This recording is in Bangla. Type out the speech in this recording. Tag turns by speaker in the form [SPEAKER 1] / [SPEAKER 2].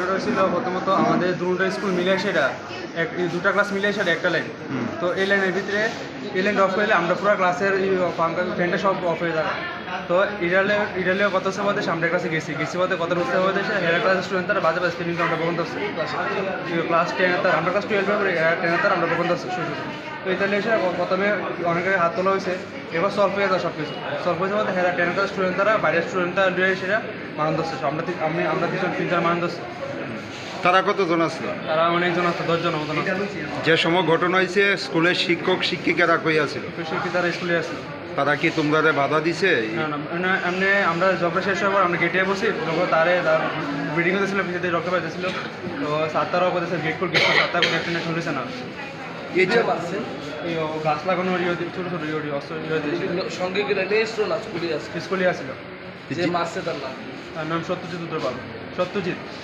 [SPEAKER 1] ঘটনাটা হয়েছিল প্রথমত আমাদের দুটো স্কুল মিলে সেটা এক দুটা ক্লাস মিলে সেটা একটা লাইন তো এই লাইনের ভিতরে এই লাইন অফ করলে আমরা পুরো ক্লাসের ফ্যানটা সব অফ হয়ে যাবে। তো ইডালে ইডালে কত সময় সামনের ক্লাসে গেছি? গেছি বলতে কত বুঝতে হবে হেরা ক্লাসের স্টুডেন্ট তারা বাজে বাজে কিন্তু আমরা বন্ধ হচ্ছে ক্লাস টেন তার আমরা ক্লাস টুয়েলভে পড়ি টেন তার আমরা বন্ধ হচ্ছে শুরু। তো ইতালি এসে প্রথমে অনেকের হাত তোলা হয়েছে এবার সলভ হয়ে যায় সব কিছু সলভ হয়েছে বলতে হেরা টেন ক্লাস স্টুডেন্ট তারা বাইরের স্টুডেন্ট তারা সেটা মান ধরছে আমরা আমি আমরা তিনজন তিন চার মান ধরছি
[SPEAKER 2] তারা কতজন আসলো
[SPEAKER 1] তারা অনেকজন আছে দশজন মতন
[SPEAKER 2] যে সময় ঘটনা হয়েছে স্কুলের শিক্ষক শিক্ষিকারা কই আছিল
[SPEAKER 1] শিক্ষিত তারা স্কুলে আছে।
[SPEAKER 2] তারা কি তোমরা বাধা দিছে?
[SPEAKER 1] না না এমনি- এমনি আমরা জবটা শেষ হওয়ার আমরা গেটে বসি লোক তারে বিল্ডিং হতেছিল পিছিয়ে দিয়ে রক্ত পাইতেছিল। তো সাতটারও করতেছে গেট করে গেট করে সাতটা করে একটা শুনেছে না।
[SPEAKER 2] এই যে
[SPEAKER 1] এই গাছ লাগানো ইয়ে ছোটো ছোটো ইয়ে অস্ত্র ইয়ে দিয়ে
[SPEAKER 3] সঙ্গে গেলে স্কুলে আছে?
[SPEAKER 1] স্কুলে আসছিল
[SPEAKER 3] যে মারছে তার নাম?
[SPEAKER 1] তার নাম সত্যজিৎ সত্যজিৎ।